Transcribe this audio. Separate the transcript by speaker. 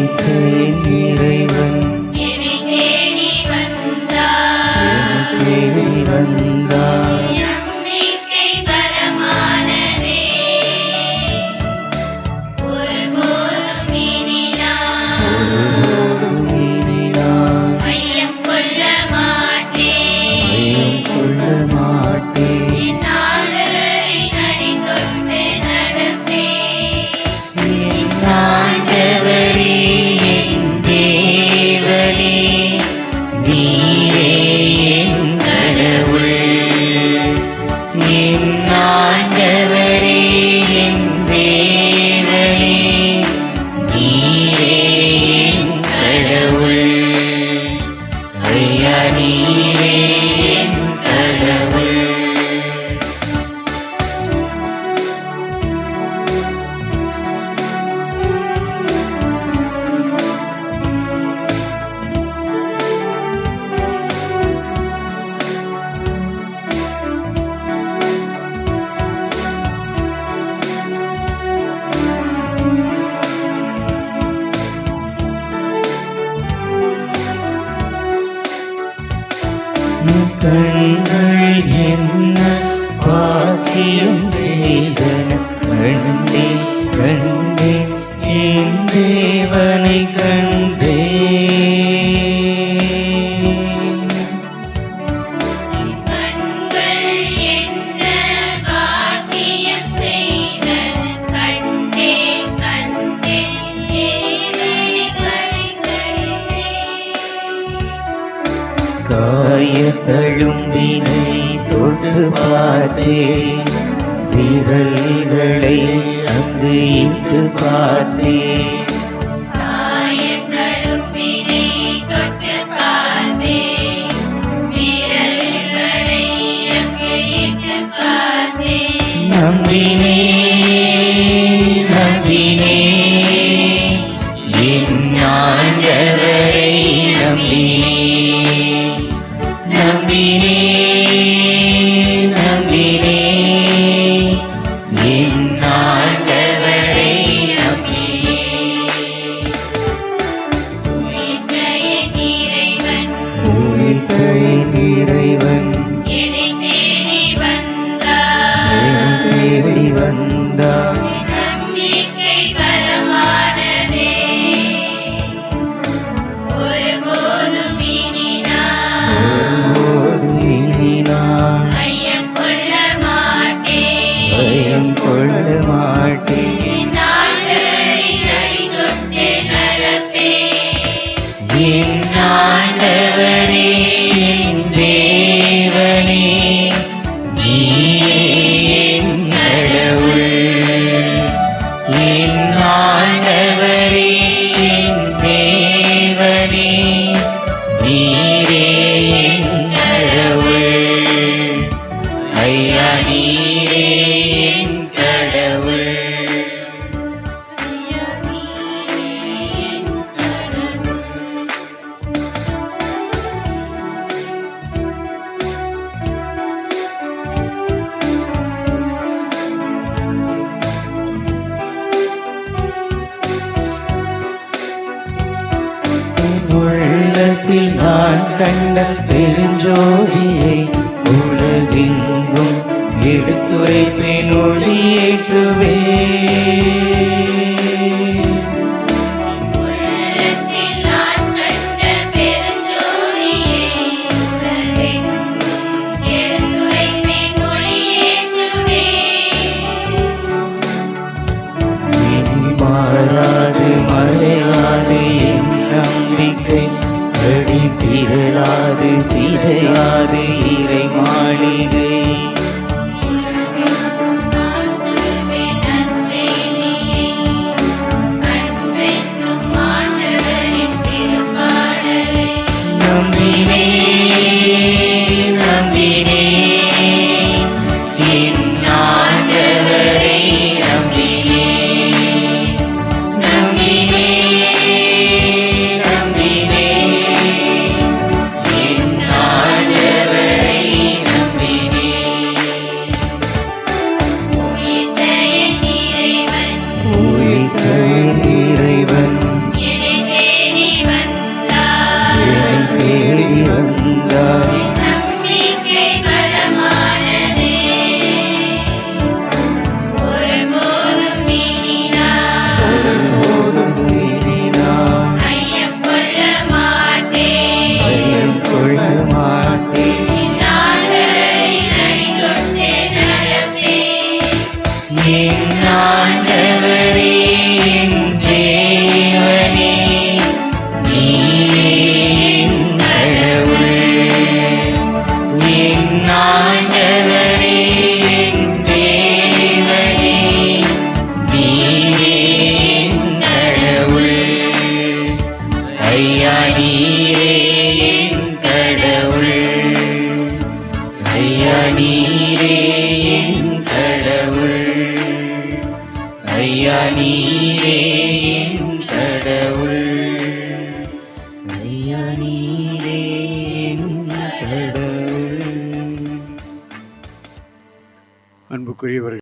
Speaker 1: நினைத்தேன் இறைவன்.
Speaker 2: கண்கள்
Speaker 1: என்ன
Speaker 2: பாக்கியம் செய்தன? கண்டே
Speaker 1: கண்டே
Speaker 2: என் தேவனை
Speaker 1: கண்டே. தழும் வினை தொட்டு
Speaker 2: பார்த்தேன் விரல்களை அங்கு இட்டு பார்த்தேன் நம்பினேன் இறைவன் nhìn nói கண்ட பெருஞ்சோதியே. ஐயா நீரே என் கடவுள். ஐயா நீரே என் கடவுள். ஐயா நீரே என் கடவுள். ஐயா நீரே கடவுள்.
Speaker 3: அன்புக்குரியவர்கள்